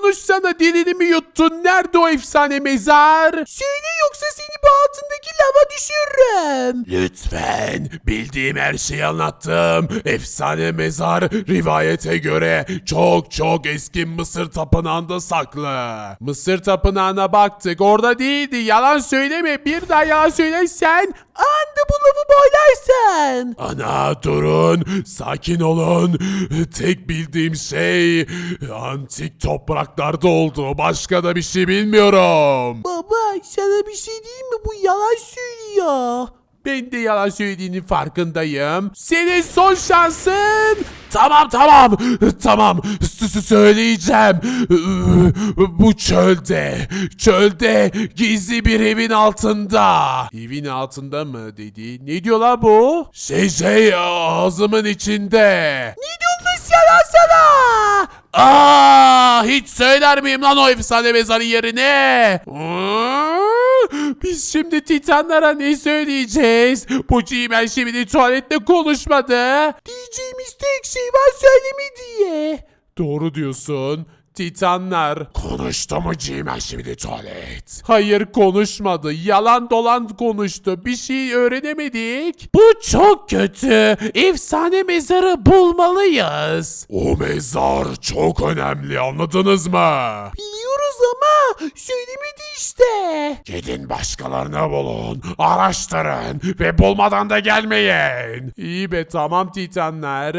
konuşsana dilini mi yuttun? Nerede o efsane mezar? Söyle yoksa seni bu altındaki lava düşürürüm. Lütfen bildiğim her şeyi anlattım. Efsane mezar rivayete göre çok çok eski Mısır tapınağında saklı. Mısır tapınağına baktık orada değildi yalan söyleme bir daha yalan söylersen anda bu lafı boylarsın. Ana durun sakin olun. Tek bildiğim şey antik topraklarda oldu. Başka da bir şey bilmiyorum. Baba sana bir şey değil mi? Bu yalan söylüyor. Ben de yalan söylediğinin farkındayım. Senin son şansın. Tamam tamam. Tamam. Söyleyeceğim. Bu çölde. Çölde gizli bir evin altında. Evin altında mı dedi? Ne diyor la bu? Şey şey ağzımın içinde. Ne diyorsun sen sana? Aa, hiç söyler miyim lan o efsane mezarın yerine? Aa, Biz şimdi Titanlara ne söyleyeceğiz? Bu Gmail şimdi tuvalette konuşmadı. Diyeceğimiz tek şey var söyleme diye. Doğru diyorsun. Titanlar. Konuştu mu Gmail şimdi tuvalet? Hayır konuşmadı. Yalan dolan konuştu. Bir şey öğrenemedik. Bu çok kötü. Efsane mezarı bulmalıyız. O mezar çok önemli anladınız mı? Biliyoruz ama söylemedi işte. Gidin başkalarına bulun, araştırın ve bulmadan da gelmeyin. İyi be tamam titanlar.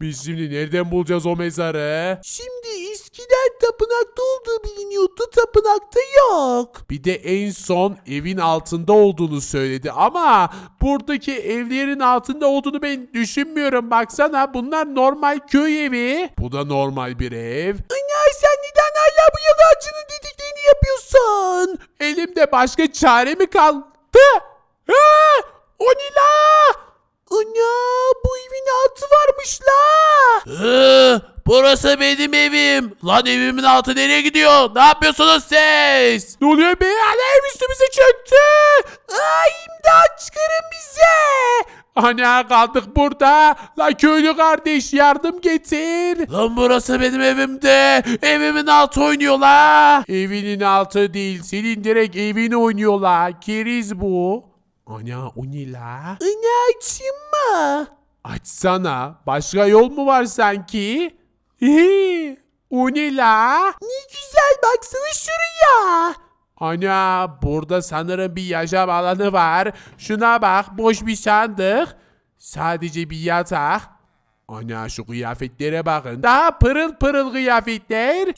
Biz şimdi nereden bulacağız o mezarı? Şimdi eskiden tapınakta olduğu biliniyordu tapınakta yok. Bir de en son evin altında olduğunu söyledi ama buradaki evlerin altında olduğunu ben düşünmüyorum. Baksana bunlar normal köy evi. Bu da normal bir ev. Ana sen neden hala bu yalancının dediklerini yapıyorsun? Elimde başka çare mi kaldı? Ha! O ne la? Ana bu evin altı varmış la. burası benim evim. Lan evimin altı nereye gidiyor? Ne yapıyorsunuz siz? Ne oluyor be? Alev üstümüze çöktü. Ay imdat çıkarın bize. Ana kaldık burada. La köylü kardeş yardım getir. Lan burası benim evimde. Evimin altı oynuyor la. Evinin altı değil. Senin direkt evini oynuyorlar. Keriz bu. Ana o ne la? Ana açayım mı? Açsana. Başka yol mu var sanki? Hii, o ne la? Ne güzel baksana şuraya. Ana burada sanırım bir yaşam alanı var. Şuna bak boş bir sandık. Sadece bir yatak. Ana şu kıyafetlere bakın. Daha pırıl pırıl kıyafetler.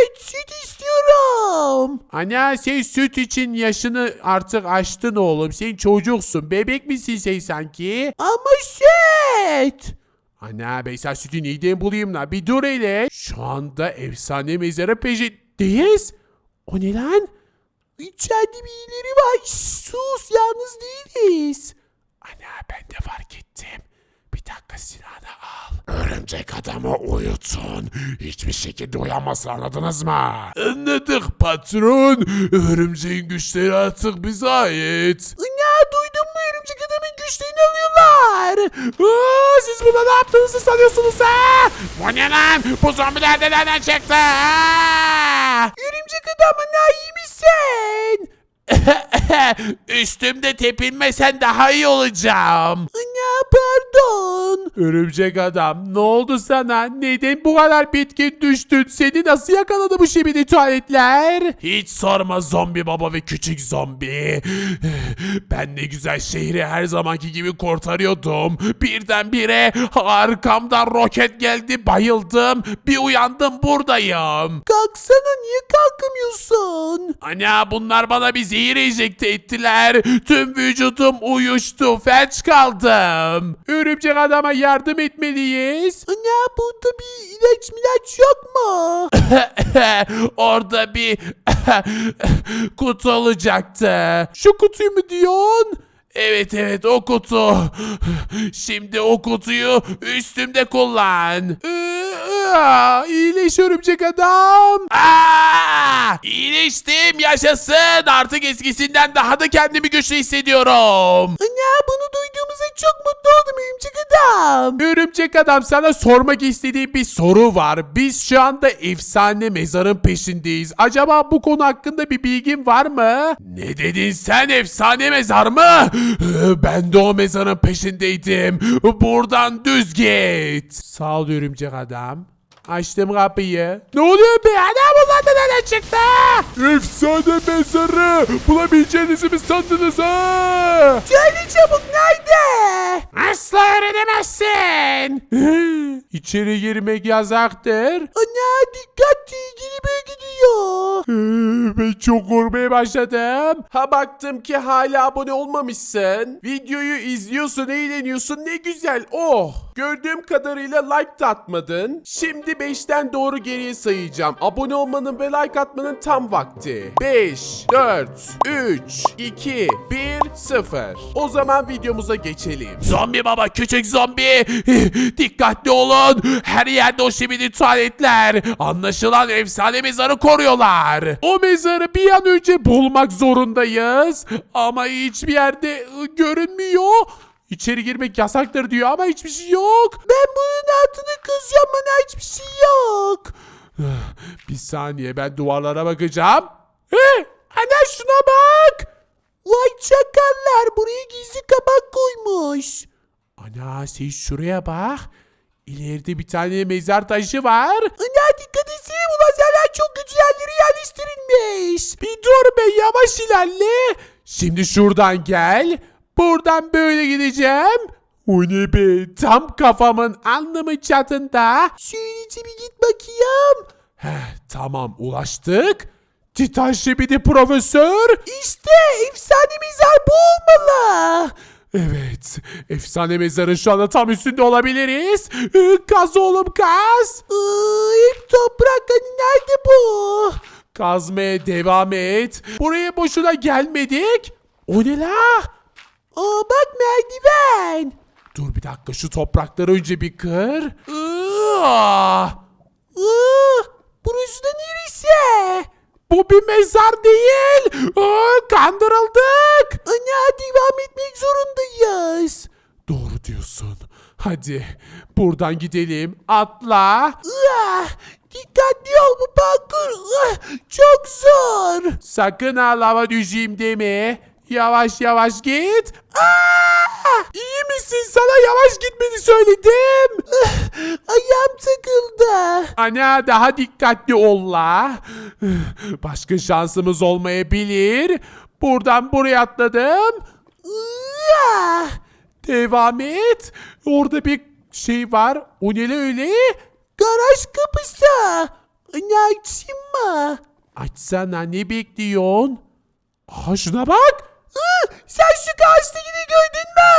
Süt! Süt istiyorum. Ana sen süt için yaşını artık aştın oğlum. Sen çocuksun. Bebek misin sen sanki? Ama süt! Ana ben sen sütü neyden bulayım la? Bir dur hele. Şu anda efsane mezarı peşindeyiz. O ne lan? İçeride birileri var. Sus yalnız değiliz. Ana ben de fark ettim. Dakika silahını al. Örümcek adamı uyutun. Hiçbir şekilde uyanmasın anladınız mı? Anladık patron. Örümceğin güçleri artık bize ait. Ana duydun mu örümcek adamın güçlerini alıyorlar. Aa, siz burada ne yaptığınızı sanıyorsunuz ha? Bu ne lan? Bu zombiler de nereden çıktı? Örümcek adamın iyi misin? Üstümde tepinmesen daha iyi olacağım. Ana pardon. Örümcek adam ne oldu sana? Neden bu kadar bitkin düştün? Seni nasıl yakaladı bu şibidi tuvaletler? Hiç sorma zombi baba ve küçük zombi. Ben ne güzel şehri her zamanki gibi kurtarıyordum. Birdenbire arkamdan roket geldi bayıldım. Bir uyandım buradayım. Kalksana niye kalkamıyorsun? Ana bunlar bana bir zehir enjekte ettiler. Tüm vücudum uyuştu. Felç kaldım. Örümcek adama yardım etmeliyiz. Ana burada bir ilaç milaç yok mu? Orada bir kutu olacaktı. Şu kutuyu mu diyorsun? Evet evet o kutu. Şimdi o kutuyu üstümde kullan. İyileş örümcek adam. Aa! İyileştim yaşasın. Artık eskisinden daha da kendimi güçlü hissediyorum. Ana bunu duyduğumuza çok mutlu oldum örümcek adam. Örümcek adam sana sormak istediğim bir soru var. Biz şu anda efsane mezarın peşindeyiz. Acaba bu konu hakkında bir bilgin var mı? Ne dedin sen efsane mezar mı? Ee, Ben de o mezarın peşindeydim. Buradan düz git. Sağ ol örümcek adam. Açtım kapıyı. Ne oluyor be? Ana bunlar da nereden çıktı? Efsane mezarı. Bulabileceğinizi mi sandınız ha? Söyle çabuk nerede? Asla öğrenemezsin. İçeri girmek yasaktır. Ana dikkat bir gidiyor. Ben çok korkmaya başladım. Ha baktım ki hala abone olmamışsın. Videoyu izliyorsun, eğleniyorsun. Ne güzel. Oh. Gördüğüm kadarıyla like da atmadın. Şimdi 5'ten doğru geriye sayacağım. Abone olmanın ve like atmanın tam vakti. 5, 4, 3, 2, 1, 0. O zaman videomuza geçelim. Zombi baba, küçük zombi. Dikkatli olun. Her yerde o şibidi tuvaletler. Anlaşılan efsane mezarı koruyorlar. O mezarı bir an önce bulmak zorundayız. Ama hiçbir yerde ı, görünmüyor. İçeri girmek yasaktır diyor ama hiçbir şey yok. Ben bunun altını kızıyorum bana hiçbir şey yok. Bir saniye ben duvarlara bakacağım. He, ana şuna bak. Vay çakallar buraya gizli kabak koymuş. Ana sen şuraya bak. İleride bir tane mezar taşı var. Ana dikkat etsene bu lazerler çok güzel yerlere yerleştirilmiş. Bir dur be yavaş ilerle. Şimdi şuradan gel. Buradan böyle gideceğim. O ne be tam kafamın alnımın çatında. Şöylece bir git bakayım. Heh tamam ulaştık. Titan Şibidi Profesör. İşte efsane mezar bu olmalı. Evet efsane mezarın şu anda tam üstünde olabiliriz. Kaz oğlum kaz. Hep toprak hani nerede bu? Kazmaya devam et. Buraya boşuna gelmedik. O ne la? Aa bak merdiven. Dur bir dakika şu toprakları önce bir kır. Iıı! Iıı, burası da neresi? Bu bir mezar değil. Aa, kandırıldık. Ana devam etmek zorundayız. Doğru diyorsun. Hadi buradan gidelim. Atla. Iah, dikkatli ol bu parkur. Iah, çok zor. Sakın ha lava düşeyim deme. Yavaş yavaş git. Aa! İyi misin? Sana yavaş gitmeni söyledim. Ayağım takıldı. Ana daha dikkatli ol la. Başka şansımız olmayabilir. Buradan buraya atladım. Devam et. Orada bir şey var. O ne öyle? garaj kapısı. Ana açayım mı? Açsana ne bekliyorsun? Aha şuna bak. Sen şu karşıdakini gördün mü?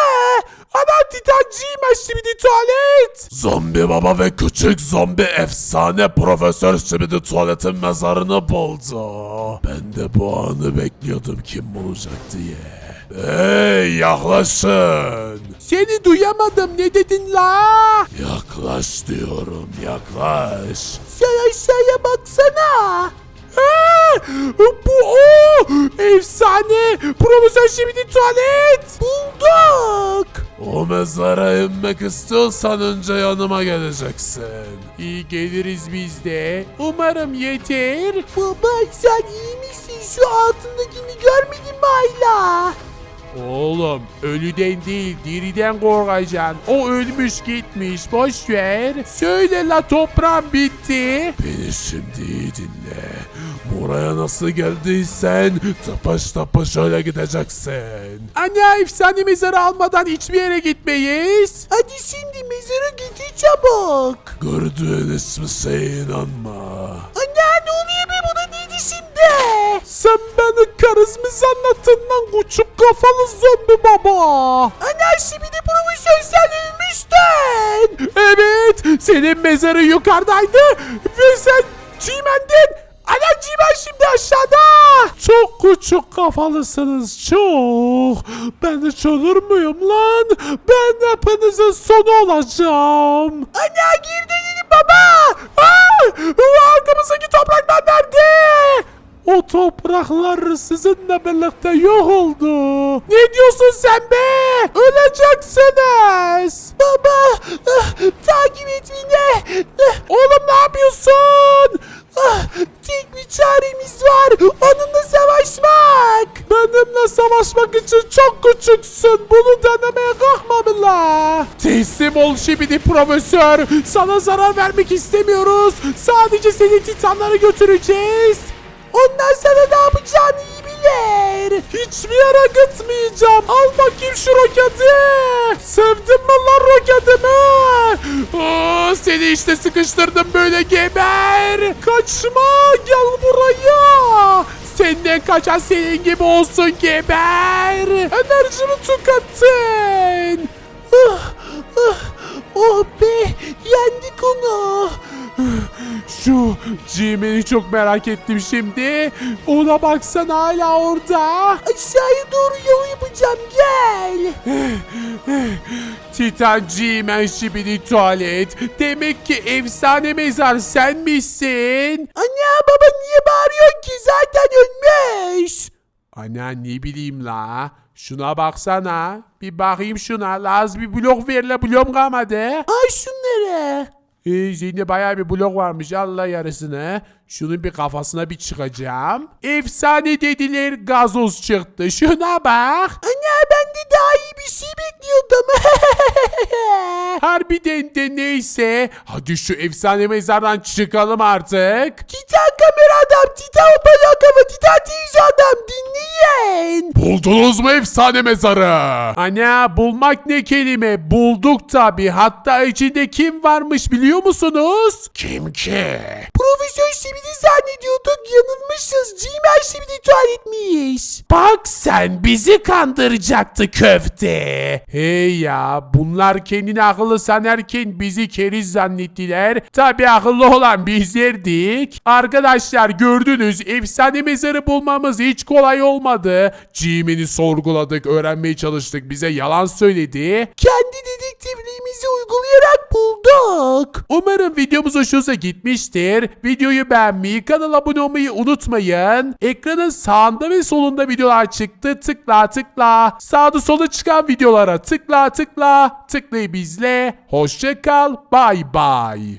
Ana titancıyım şimdi tuvalet. Zombi baba ve küçük zombi efsane profesör şimdi tuvaletin mezarını buldu. Ben de bu anı bekliyordum kim bulacak diye. Hey yaklaşın. Seni duyamadım ne dedin la? Yaklaş diyorum yaklaş. Sen aşağıya baksana. Aa, bu o efsane profesör şimdi tuvalet. Bulduk. O mezara inmek istiyorsan önce yanıma geleceksin. İyi geliriz biz de. Umarım yeter. Baba sen iyi misin? Şu altındakini görmedin mi hala? Oğlum ölüden değil diriden korkacaksın. O ölmüş gitmiş boş ver. Söyle la toprağım bitti. Beni şimdi iyi dinle. Buraya nasıl geldiysen tapaş tapaş öyle gideceksin. Anne efsane mezarı almadan hiçbir yere gitmeyiz. Hadi şimdi mezara getir çabuk. Gördüğün hiçbir şeye inanma. Ana ne oluyor be bu da neydi şimdi? Sen beni karizmi zannettin lan küçük kafalı zombi baba. Ana şimdi de profesör sen ölmüştün. Evet, senin mezarı yukarıdaydı ve sen çimendin. Ana çimen şimdi aşağıda. Çok küçük kafalısınız çok. Ben hiç olur muyum lan? Ben hepinizin sonu olacağım. Ana geri dönelim baba. Aa, arkamızdaki topraklar nerede? o topraklar sizinle birlikte yok oldu. Ne diyorsun sen be? Öleceksiniz. Baba ah, takip et beni. Ah, Oğlum ne yapıyorsun? Ah, tek bir çaremiz var. Onunla savaşmak. Benimle savaşmak için çok küçüksün. Bunu denemeye kalkma bile. Teslim ol şimdi profesör. Sana zarar vermek istemiyoruz. Sadece seni titanlara götüreceğiz. Onlar sana ne yapacağını bilir. Hiçbir yere gitmeyeceğim. Al bakayım şu roketi. Sevdin mi lan roketimi? Aa, seni işte sıkıştırdım böyle geber. Kaçma gel buraya. Senden kaçan senin gibi olsun geber. Enerjimi tüketin. Ah, ah, oh be yendik onu. Şu Jimmy'ni çok merak ettim şimdi. Ona baksana hala orada. Aşağıya doğru yol yapacağım gel. Titan G-Man Şibidi Tuvalet. Demek ki efsane mezar sen misin? Anne baba niye bağırıyorsun ki zaten ölmüş. Ana ne bileyim la. Şuna baksana. Bir bakayım şuna. Laz bir blok ver la blok kalmadı. Ay şunları. Ee, senin bayağı bir blok varmış. Allah yarısını. Şunun bir kafasına bir çıkacağım. Efsane dediler gazoz çıktı. Şuna bak. Anne ben de daha iyi bir şey bekliyordum. Harbiden de neyse. Hadi şu efsane mezardan çıkalım artık. Titan kamera adam, Titan hoparlör kafa, Titan teyze adam dinleyin. Buldunuz mu efsane mezarı? Ana bulmak ne kelime? Bulduk tabi. Hatta içinde kim varmış biliyor musunuz? Kim ki? Profesör Şibidi zannediyorduk yanılmışız. Cimer Şibidi tuvaletmiş. Bak sen bizi kandıracaktı köfte. Hey ya bunlar kendini akıllı sanarken bizi keriz zannettiler. Tabi akıllı olan bizlerdik. Arkadaşlar gördünüz efsane mezarı bulmamız hiç kolay olmadı. Jimmy'ni sorguladık öğrenmeye çalıştık bize yalan söyledi. Kendi dedektifliğimizi uygulayarak bulduk. Umarım videomuz hoşunuza gitmiştir. Videoyu beğenmeyi, kanala abone olmayı unutmayın. Ekranın sağında ve solunda videolar çıktı. Tıkla tıkla. Sağda sola çıkan videolara tıkla tıkla. Tıklayıp izle. Hoşça kal. Bay bay.